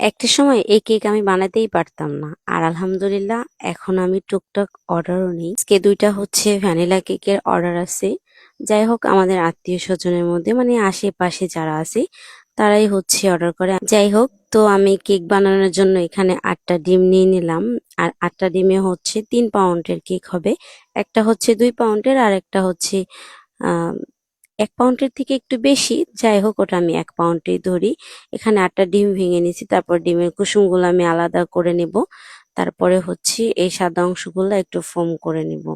একটা সময় এই কেক আমি বানাতেই পারতাম না। আর আলহামদুলিল্লাহ, এখন আমি টুকটাক অর্ডারও নিই। আজকে দুইটা হচ্ছে ভ্যানিলা কেকের অর্ডার আছে। যাই হোক, আমাদের আত্মীয় স্বজনের মধ্যে মানে আশেপাশে যারা আছে, তারাই হচ্ছে অর্ডার করে। যাই হোক, তো আমি কেক বানানোর জন্য এখানে আটটা ডিম নিয়ে নিলাম। আর আটটা ডিমে হচ্ছে তিন পাউন্ডের কেক হবে। একটা হচ্ছে দুই পাউন্ডের আর একটা হচ্ছে এক পাউন্ডের থেকে একটু বেশি, যাই হোক ওটা আমি এক পাউন্ডেই ধরি। এখানে আটটা ডিম ভেঙে নিয়েছি, তারপর ডিমের কুসুমগুলো আমি আলাদা করে নেব। তারপরে হচ্ছে এই সাদা অংশগুলো একটু ফোম করে নিব।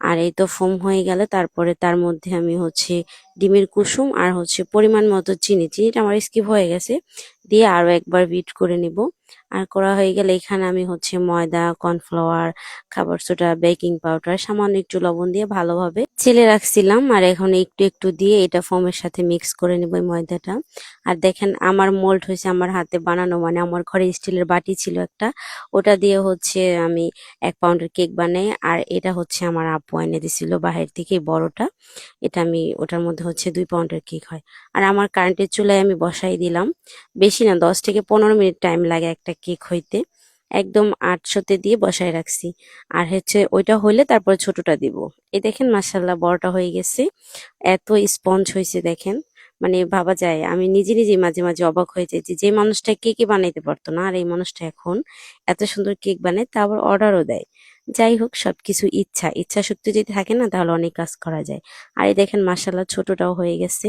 আর এই তো ফোম হয়ে গেলে। তারপরে তার মধ্যে আমি হচ্ছে ডিমের কুসুম আর হচ্ছে পরিমাণ মতো চিনি। চিনিটা আমার স্কিপ হয়ে গেছে। দিয়ে আরও একবার বিট করে নিব। আর করা হয়ে গেলে এখানে আমি হচ্ছে ময়দা কর্নফ্লাওয়ার খাবার সোডা বেকিং পাউডার সামান্য একটু লবণ দিয়ে ভালোভাবে চেলে রাখছিলাম। আর এখন একটু একটু দিয়ে এটা ফোমের সাথে মিক্স করে নেব এই ময়দাটা। আর দেখেন আমার মোল্ড হয়েছে আমার হাতে বানানো। মানে আমার ঘরে স্টিলের বাটি ছিল একটা। ওটা দিয়ে হচ্ছে আমি এক পাউন্ডের কেক বানাই। আর এটা হচ্ছে আমার আপু এনে দিছিল বাহির থেকে বড়টা। এটা আমি, ওটার মধ্যে হচ্ছে দুই পাউন্ডের কেক হয়। আর আমার কারেন্টের চুলায় আমি বসাই দিলাম। বেশি না, দশ থেকে পনেরো মিনিট টাইম লাগে একটা কেক হইতে। একদম আটশোতে দিয়ে বসায় রাখছি। আর হচ্ছে ওইটা হলে তারপরে ছোটটা দিব। এই দেখেন মাসাল্লাহ বড়টা হয়ে গেছে। এত স্পঞ্জ হয়েছে দেখেন। মানে ভাবা যায়, আমি নিজে নিজে মাঝে মাঝে অবাক হয়ে যাই যে যে মানুষটা কেকই বানাইতে পারতো না। আর এই মানুষটা এখন এত সুন্দর কেক বানায়, তা আবার অর্ডারও দেয়। যাই হোক, সবকিছু ইচ্ছা। ইচ্ছা শক্তি যদি থাকে না, তাহলে অনেক কাজ করা যায়। আর এই দেখেন মাসাল্লাহ ছোটটাও হয়ে গেছে।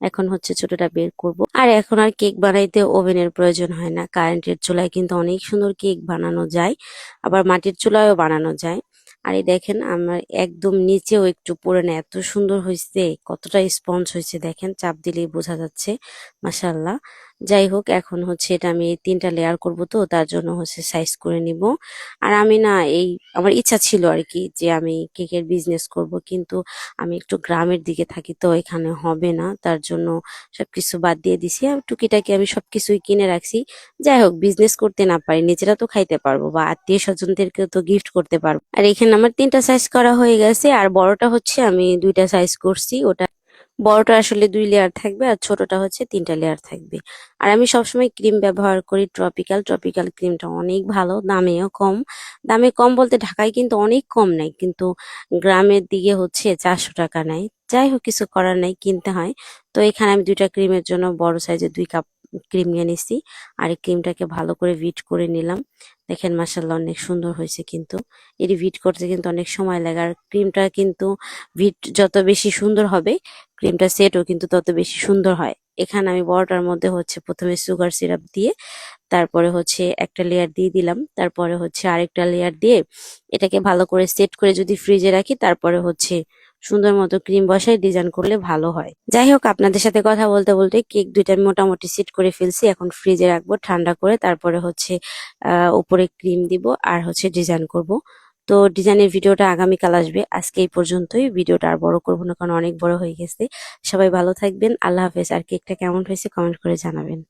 এখন হচ্ছে ছোটটা বের করব। আর এখন আর কেক বানাইতে ওভেনের প্রয়োজন হয় না। কারেন্টের চুলায় কিন্তু অনেক সুন্দর কেক বানানো যায়। আবার মাটির চুলায়ও বানানো যায়। আর এই দেখেন, আমার একদম নিচেও একটু পরে না, এত সুন্দর হয়েছে কতটা স্পঞ্জ হয়েছে দেখেন, চাপ দিলেই বোঝা যাচ্ছে মাসাল্লাহ যাই হোক, এখন হচ্ছে এটা আমি তিনটা লেয়ার করব তো, তার জন্য হচ্ছে সাইজ করে নিব। আর আমি না এই, আমার ইচ্ছা ছিল আর কি যে আমি কেকের বিজনেস করব, কিন্তু আমি একটু গ্রামের দিকে থাকি তো, এখানে হবে না, তার জন্য সবকিছু বাদ দিয়ে দিছি। আর টুকিটাকি আমি সবকিছুই কিনে রাখছি। যাই হোক বিজনেস করতে না পারি, নিজেরা তো খাইতে পারব বা আত্মীয় স্বজনদেরকে তো গিফট করতে পারব। আর এখানে আমার তিনটা সাইজ করা হয়ে গেছে, আর বড়টা হচ্ছে আমি দুইটা সাইজ করছি। ওটা, বড়টা আসলে দুই লেয়ার থাকবে আর ছোটটা হচ্ছে তিনটা লেয়ার থাকবে। আর আমি সবসময় ক্রিম ব্যবহার করি ট্রপিক্যাল ট্রপিক্যাল ক্রিমটা অনেক ভালো, দামেও কম। দামে কম বলতে ঢাকায় কিন্তু অনেক কম নেয়, কিন্তু গ্রামের দিকে হচ্ছে চারশো টাকা নেয়। যাই হোক, কিছু করার নাই, কিনতে হয়। তো এখানে আমি দুইটা ক্রিমের জন্য বড় সাইজের দুই কাপ ক্রিম নিয়ে নিছি, আর এই ক্রিমটাকে ভালো করে বিট করে নিলাম। দেখেন মাসাল্লাহ অনেক সুন্দর হয়েছে কিন্তু। এটি ভিট করতে কিন্তু অনেক সময় লাগে আর ক্রিমটা কিন্তু ভিট যত বেশি সুন্দর হবে, ক্রিমটা সেটও কিন্তু তত বেশি সুন্দর হয়। এখানে আমি বড়টার মধ্যে হচ্ছে প্রথমে সুগার সিরাপ দিয়ে, তারপরে হচ্ছে একটা লেয়ার দিয়ে দিলাম, তারপরে হচ্ছে আরেকটা লেয়ার দিয়ে এটাকে ভালো করে সেট করে যদি ফ্রিজে রাখি, তারপরে হচ্ছে সুন্দর মতো ক্রিম বসাই ডিজাইন করলে ভালো হয়। যাই হোক আপনাদের সাথে কথা বলতে বলতে কেক দুইটা মোটামুটি সেট করে ফেলছি। এখন ফ্রিজে রাখব ঠান্ডা করে, তারপরে হচ্ছে উপরে ক্রিম দিব আর হচ্ছে ডিজাইন করব। তো ডিজাইনের ভিডিওটা আগামীকাল আসবে। আজকে এই পর্যন্তই। ভিডিওটা আর বড় করব না, কারণ অনেক বড় হয়ে গেছে। সবাই ভালো থাকবেন। আল্লাহ হাফেজ। আর কেকটা কেমন হয়েছে কমেন্ট করে জানাবেন।